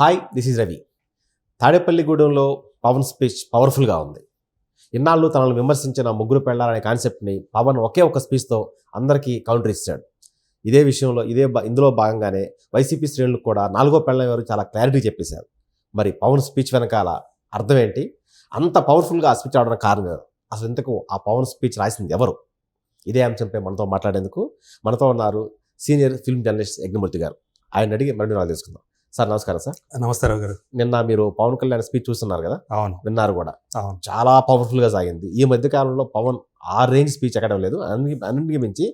Hi this is Ravi. తాడేపల్లిగూడెంలో Pawan speech పవర్ఫుల్గా ఉంది. ఇన్నాళ్ళు తనను విమర్శించిన ముగ్గురు పెళ్ళాలనే కాన్సెప్ట్ని పవన్ ఒకే ఒక స్పీచ్తో అందరికీ కౌంటర్ ఇచ్చాడు. ఇదే విషయంలో ఇదే ఇందులో భాగంగానే వైసీపీ శ్రేణులకు కూడా నాలుగో పెళ్ళం ఎవరు చాలా క్లారిటీ చెప్పేశారు. మరి పవన్ స్పీచ్ వెనకాల అర్థం ఏంటి? అంత పవర్ఫుల్గా ఆ స్పీచ్ అవడానికి కారణం అసలు ఇంతకు ఆ పవన్ స్పీచ్ రాసింది ఎవరు? ఇదే అంశంపై మనతో మాట్లాడేందుకు మనతో ఉన్నారు సీనియర్ ఫిల్మ్ జర్నలిస్ట్ యజ్ఞమూర్తి గారు. ఆయన అడిగి మరిన్ని నాకు తెలుసుకుందాం. సార్ నమస్కారం సార్. నమస్తే రావు గారు. నిన్న మీరు పవన్ కళ్యాణ్ స్పీచ్ చూస్తున్నారు కదా? అవును. విన్నారు కూడా. అవును. చాలా పవర్ఫుల్గా సాగింది. ఈ మధ్య కాలంలో పవన్ ఆ రేంజ్ స్పీచ్ ఎక్కడం లేదు. అన్ని అన్నింటికి మించి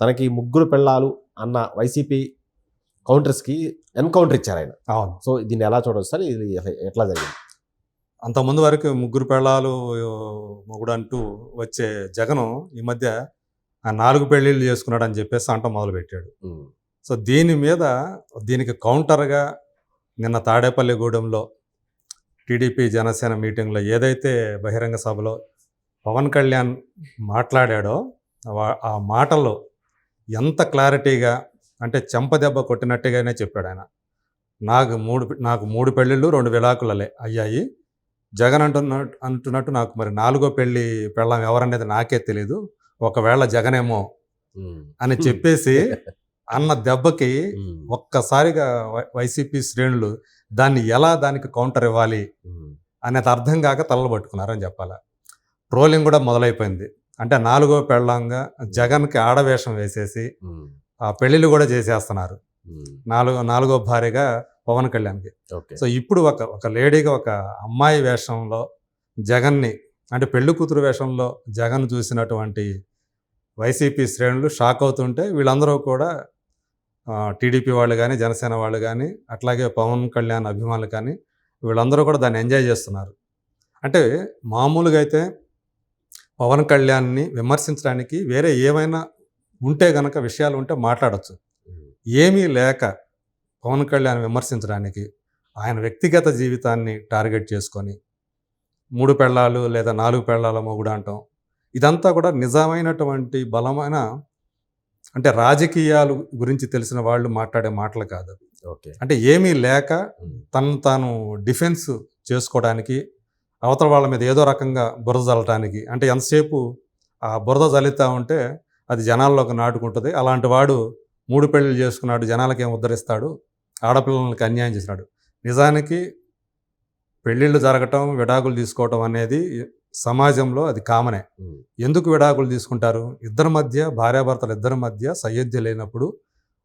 తనకి ముగ్గురు పెళ్ళాలు అన్న వైసీపీ కౌంటర్స్కి ఎన్కౌంటర్ ఇచ్చారు ఆయన. అవును. సో దీన్ని ఎలా చూడవచ్చు సార్? ఇది ఎట్లా జరిగింది? అంతకుముందు వరకు ముగ్గురు పెళ్ళాలు మొగుడు అంటూ వచ్చే జగను ఈ మధ్య ఆ నాలుగు పెళ్ళిళ్ళు చేసుకున్నాడు అని చెప్పేసి అంట మొదలు పెట్టాడు ఉమ్, సో దీని మీద దీనికి కౌంటర్గా నిన్న తాడేపల్లిగూడెంలో టీడీపీ జనసేన మీటింగ్లో ఏదైతే బహిరంగ సభలో పవన్ కళ్యాణ్ మాట్లాడాడో వా- ఆ మాటల్లో ఎంత క్లారిటీగా అంటే చెంపదెబ్బ కొట్టినట్టుగానే చెప్పాడు ఆయన. నాకు మూడు నాకు మూడు పెళ్ళిళ్ళు రెండు విడాకులలే అయ్యాయి. జగన్ అంటున్నట్టు అంటున్నట్టు నాకు మరి నాలుగో పెళ్ళి పెళ్ళం ఎవరనేది నాకే తెలీదు. ఒకవేళ జగనేమో అని చెప్పేసి అన్న దెబ్బకి ఒక్కసారిగా వైసీపీ శ్రేణులు దాన్ని ఎలా దానికి కౌంటర్ ఇవ్వాలి అనేది అర్థం కాక తలలు పట్టుకున్నారని చెప్పాలి. ట్రోలింగ్ కూడా మొదలైపోయింది. అంటే నాలుగో పెళ్ళంగా జగన్కి ఆడవేషం వేసేసి ఆ పెళ్ళిళ్ళు కూడా చేసేస్తున్నారు. నాలుగో నాలుగో భార్యగా పవన్ కళ్యాణ్కి. సో ఇప్పుడు ఒక ఒక లేడీగా ఒక అమ్మాయి వేషంలో జగన్ని అంటే పెళ్ళి కూతురు వేషంలో జగన్ చూసినటువంటి వైసీపీ శ్రేణులు షాక్ అవుతుంటే వీళ్ళందరూ కూడా టీడీపీ వాళ్ళు కానీ జనసేన వాళ్ళు కానీ అట్లాగే పవన్ కళ్యాణ్ అభిమానులు కానీ వీళ్ళందరూ కూడా దాన్ని ఎంజాయ్ చేస్తున్నారు. అంటే మామూలుగా అయితే పవన్ కళ్యాణ్ని విమర్శించడానికి వేరే ఏమైనా ఉంటే గనక విషయాలు ఉంటే మాట్లాడచ్చు. ఏమీ లేక పవన్ కళ్యాణ్ విమర్శించడానికి ఆయన వ్యక్తిగత జీవితాన్ని టార్గెట్ చేసుకొని మూడు పెళ్ళాలు లేదా నాలుగు పెళ్ళాల మొగుడు అంటాం. ఇదంతా కూడా నిజమైనటువంటి బలమైన అంటే రాజకీయాలు గురించి తెలిసిన వాళ్ళు మాట్లాడే మాటలు కాదు. ఓకే. అంటే ఏమీ లేక తను తాను డిఫెన్స్ చేసుకోవడానికి అవతల వాళ్ళ మీద ఏదో రకంగా బురద చల్లటానికి అంటే ఎంతసేపు ఆ బురద చల్లుతా ఉంటే అది జనాల్లోకి నాటుకుంటుంది. అలాంటి వాడు మూడు పెళ్ళిళ్ళు చేసుకున్నాడు జనాలకి ఏం ఉద్ధరిస్తాడు ఆడపిల్లలకి అన్యాయం చేసినాడు. నిజానికి పెళ్ళిళ్ళు జరగటం విడాకులు తీసుకోవటం అనేది సమాజంలో అది కామనే. ఎందుకు విడాకులు తీసుకుంటారు? ఇద్దరి మధ్య భార్యాభర్తలు ఇద్దరి మధ్య సయోధ్య లేనప్పుడు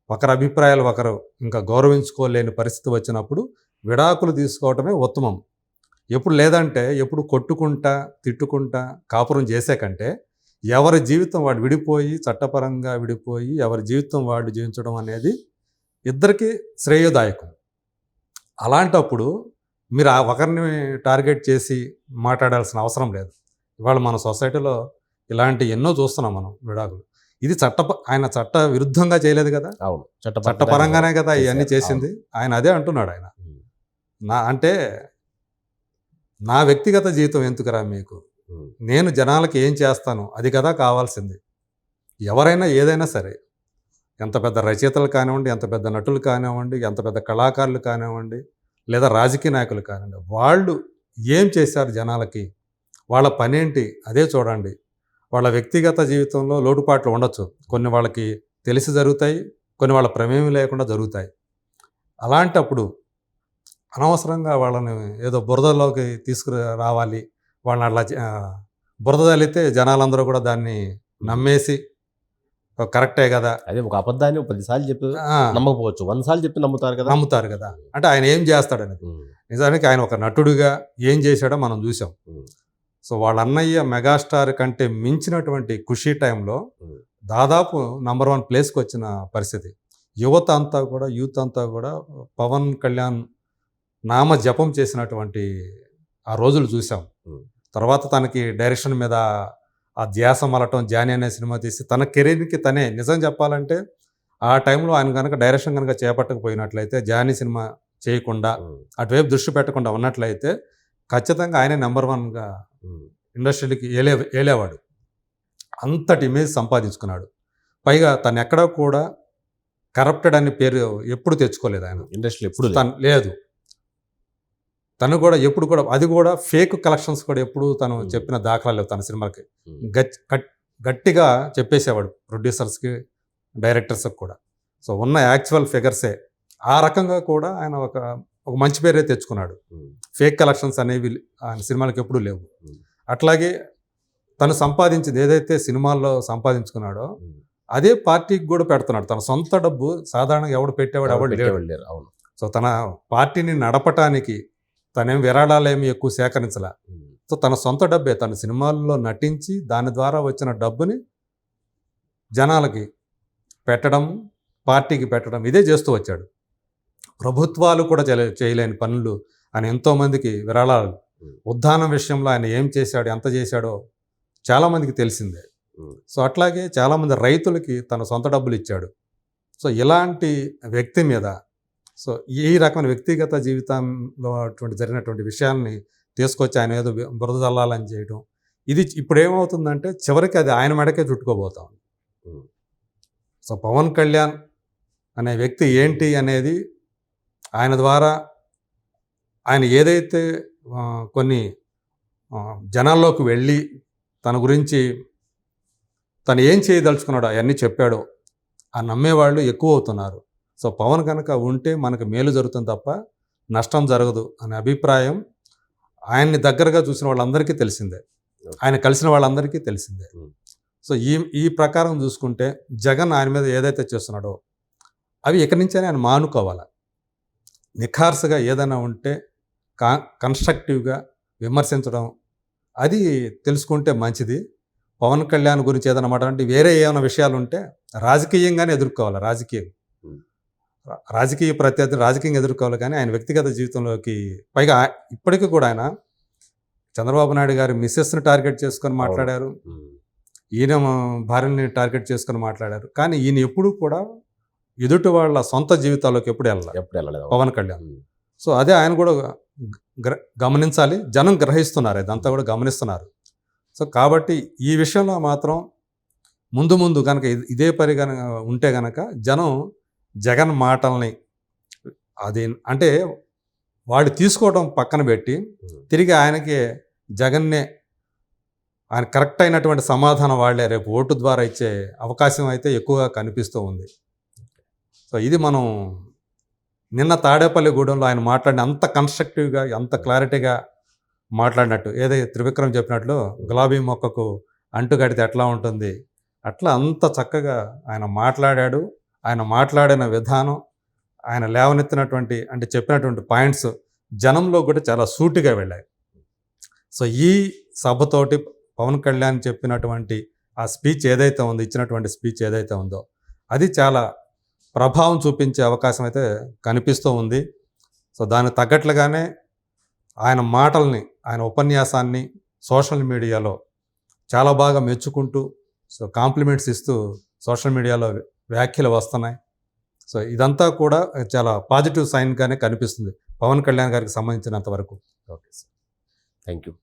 ఒకరి అభిప్రాయాలు ఒకరు ఇంకా గౌరవించుకోలేని పరిస్థితి వచ్చినప్పుడు విడాకులు తీసుకోవటమే ఉత్తమం. ఎప్పుడు లేదంటే ఎప్పుడు కొట్టుకుంటా తిట్టుకుంటా కాపురం చేసే కంటే ఎవరి జీవితం వాడు విడిపోయి చట్టపరంగా విడిపోయి ఎవరి జీవితం వాడు జీవించడం అనేది ఇద్దరికి శ్రేయోదాయకం. అలాంటప్పుడు మీరు ఆ ఒకరిని టార్గెట్ చేసి మాట్లాడాల్సిన అవసరం లేదు. ఇవాళ మన సొసైటీలో ఇలాంటి ఎన్నో చూస్తున్నాం మనం విడాకులు. ఇది చట్ట ఆయన చట్ట విరుద్ధంగా చేయలేదు కదా? అవును. చట్టపరంగానే కదా ఇవన్నీ. చేసింది. ఆయన అదే అంటున్నాడు ఆయన. నా అంటే నా వ్యక్తిగత జీవితం ఎందుకురా మీకు? నేను జనాలకి ఏం చేస్తాను? అది కదా కావాల్సింది. ఎవరైనా ఏదైనా సరే ఎంత పెద్ద రచయితలు కానివ్వండి ఎంత పెద్ద నటులు కానివ్వండి ఎంత పెద్ద కళాకారులు కానివ్వండి లేదా రాజకీయ నాయకులు కానివ్వండి వాళ్ళు ఏం చేశారు జనాలకి? వాళ్ళ పనేంటి? అదే చూడండి. వాళ్ళ వ్యక్తిగత జీవితంలో లోటుపాట్లు ఉండొచ్చు. కొన్ని వాళ్ళకి తెలిసి జరుగుతాయి కొన్ని వాళ్ళ ప్రమేయం లేకుండా జరుగుతాయి. అలాంటప్పుడు అనవసరంగా వాళ్ళని ఏదో బురదలోకి తీసుకు రావాలి వాళ్ళని అలా బురద తల్లితే జనాలందరూ కూడా దాన్ని నమ్మేసి కరెక్టే కదా. అదే ఒక అబద్ధాన్ని పదిసార్లు చెప్పి నమ్మకపోవచ్చు. వంద సార్లు చెప్పి నమ్ముతారు కదా. నమ్ముతారు కదా. అంటే ఆయన ఏం చేస్తాడనేది. ఉమ్, నిజానికి ఆయన ఒక నటుడిగా ఏం చేశాడో మనం చూసాం సో వాళ్ళ అన్నయ్య మెగాస్టార్ కంటే మించినటువంటి ఖుషీ టైంలో. దాదాపు నంబర్ వన్ ప్లేస్కి వచ్చిన పరిస్థితి. యువత అంతా కూడా యూత్ అంతా కూడా పవన్ కళ్యాణ్ నామ జపం చేసినటువంటి ఆ రోజులు చూసాం. తర్వాత తనకి డైరెక్షన్ మీద ఆ ధ్యాస మలటం జానీ అనే సినిమా తీసి తన కెరీర్కి తనే నిజం చెప్పాలంటే ఆ టైంలో ఆయన కనుక డైరెక్షన్ కనుక చేపట్టకపోయినట్లయితే జానీ సినిమా చేయకుండా అటువైపు దృష్టి పెట్టకుండా ఉన్నట్లయితే ఖచ్చితంగా ఆయనే నెంబర్ వన్గా ఉమ్, ఇండస్ట్రీకి ఏలే ఏలేవాడు. అంతటి ఇమేజ్ సంపాదించుకున్నాడు. పైగా తను ఎక్కడా కూడా కరప్టెడ్ అనే పేరు ఎప్పుడు తెచ్చుకోలేదు ఆయన. ఇండస్ట్రీ ఎప్పుడు. తను లేదు. తను కూడా ఎప్పుడు కూడా అది కూడా ఫేక్ కలెక్షన్స్ కూడా ఎప్పుడు తను. చెప్పిన దాఖలాలు లేవు తన సినిమాకి గట్టిగా చెప్పేసేవాడు ప్రొడ్యూసర్స్కి డైరెక్టర్స్కి కూడా. సో ఉన్న యాక్చువల్ ఫిగర్సే. ఆ రకంగా కూడా ఆయన ఒక ఒక మంచి పేరే తెచ్చుకున్నాడు. ఫేక్ కలెక్షన్స్ అనేవి ఆయన సినిమాలకు ఎప్పుడూ లేవు. అట్లాగే తను సంపాదించింది ఏదైతే సినిమాల్లో సంపాదించుకున్నాడో. అదే పార్టీకి కూడా పెడుతున్నాడు. తన సొంత డబ్బు సాధారణంగా ఎవడు పెట్టేవాడు ఎవడు లేడు. సో తన పార్టీని నడపటానికి తనేం విరాళాలేమి ఎక్కువ సేకరించలే. సో తన సొంత డబ్బే తన సినిమాల్లో నటించి దాని ద్వారా వచ్చిన డబ్బుని జనాలకి పెట్టడం పార్టీకి పెట్టడం ఇదే చేస్తూ వచ్చాడు. ప్రభుత్వాలు కూడా చేయలే- చేయలేని పనులు ఆయన ఎంతోమందికి విరాళాలు. ఉద్దానం విషయంలో ఆయన ఏం చేశాడు ఎంత చేశాడో చాలామందికి తెలిసిందే. సో అట్లాగే చాలామంది రైతులకి తన సొంత డబ్బులు ఇచ్చాడు. సో ఇలాంటి వ్యక్తి మీద సో ఈ రకమైన వ్యక్తిగత జీవితంలో అటువంటి జరిగినటువంటి విషయాల్ని తీసుకొచ్చి ఆయన ఏదో బురద చల్లాలని చేయడం ఇది ఇప్పుడు ఏమవుతుందంటే చివరికి అది ఆయన మెడకే చుట్టుకోబోతాం ఉమ్. సో పవన్ కళ్యాణ్ అనే వ్యక్తి ఏంటి అనేది ఆయన ద్వారా ఆయన ఏదైతే కొన్ని జనాల్లోకి వెళ్ళి తన గురించి తను ఏం చేయదలుచుకున్నాడో అవన్నీ చెప్పాడో ఆ నమ్మేవాళ్ళు ఎక్కువ అవుతున్నారు. సో పవన్ కనుక ఉంటే మనకు మేలు జరుగుతుంది తప్ప నష్టం జరగదు అనే అభిప్రాయం ఆయన్ని దగ్గరగా చూసిన వాళ్ళందరికీ తెలిసిందే. ఆయన కలిసిన వాళ్ళందరికీ తెలిసిందే. సో ఈ ఈ ప్రకారం చూసుకుంటే జగన్ ఆయన మీద ఏదైతే చేస్తున్నాడో అవి ఇక్కడి నుంచే ఆయన మానుకోవాలి? నిఖార్సుగా ఏదైనా ఉంటే కా కన్స్ట్రక్టివ్గా విమర్శించడం అది తెలుసుకుంటే మంచిది. పవన్ కళ్యాణ్ గురించి ఏదైనా మాట అంటే వేరే ఏమైనా విషయాలు ఉంటే రాజకీయంగానే ఎదుర్కోవాలి? రాజకీయం. రాజకీయ ప్రత్యర్థి రాజకీయంగా ఎదుర్కోవాలి కానీ ఆయన వ్యక్తిగత జీవితంలోకి పైగా ఇప్పటికీ కూడా ఆయన చంద్రబాబు నాయుడు గారి మిస్సెస్ని టార్గెట్ చేసుకొని మాట్లాడారు. ఈయన భార్యని టార్గెట్ చేసుకొని మాట్లాడారు. కానీ ఈయన ఎప్పుడు కూడా ఎదుటి వాళ్ళ సొంత జీవితాల్లోకి ఎప్పుడు వెళ్ళాలి ఎప్పుడు వెళ్ళలేదు. పవన్ కళ్యాణ్. సో అదే ఆయన కూడా గమనించాలి. జనం గ్రహిస్తున్నారు. ఇదంతా కూడా గమనిస్తున్నారు. సో కాబట్టి ఈ విషయంలో మాత్రం ముందు ముందు కనుక ఇదే పరి కనుక ఉంటే కనుక జనం జగన్ మాటల్ని అది అంటే వాళ్ళు తీసుకోవడం పక్కన పెట్టి తిరిగి ఆయనకి జగన్నే ఆయన కరెక్ట్ అయినటువంటి సమాధానం వాళ్ళే. రేపు ఓటు ద్వారా ఇచ్చే అవకాశం అయితే ఎక్కువగా కనిపిస్తూ ఉంది. సో ఇది మనం నిన్న తాడేపల్లిగూడెంలో ఆయన మాట్లాడిన అంత కన్స్ట్రక్టివ్గా అంత క్లారిటీగా మాట్లాడినట్టు. ఏదైతే త్రివిక్రమ్ చెప్పినట్లు గులాబీ మొక్కకు అంటు కడితే ఎట్లా ఉంటుంది? అట్లా అంత చక్కగా ఆయన మాట్లాడాడు. ఆయన మాట్లాడిన విధానం ఆయన లేవనెత్తినటువంటి అంటే చెప్పినటువంటి పాయింట్స్ జనంలో కూడా చాలా సూటిగా వెళ్ళాయి. సో ఈ సభతోటి పవన్ కళ్యాణ్ చెప్పినటువంటి ఆ స్పీచ్ ఏదైతే ఉందో ఇచ్చినటువంటి స్పీచ్ ఏదైతే ఉందో అది చాలా ప్రభావం చూపించే అవకాశం అయితే కనిపిస్తూ ఉంది. సో దానికి తగ్గట్లుగానే ఆయన మాటల్ని ఆయన ఉపన్యాసాన్ని సోషల్ మీడియాలో చాలా బాగా మెచ్చుకుంటూ సో కాంప్లిమెంట్స్ ఇస్తూ సోషల్ మీడియాలో వ్యాఖ్యలు వస్తున్నాయి. సో ఇదంతా కూడా చాలా పాజిటివ్ సైన్గానే కనిపిస్తుంది. పవన్ కళ్యాణ్ గారికి సంబంధించినంత వరకు. Okay sir. Thank you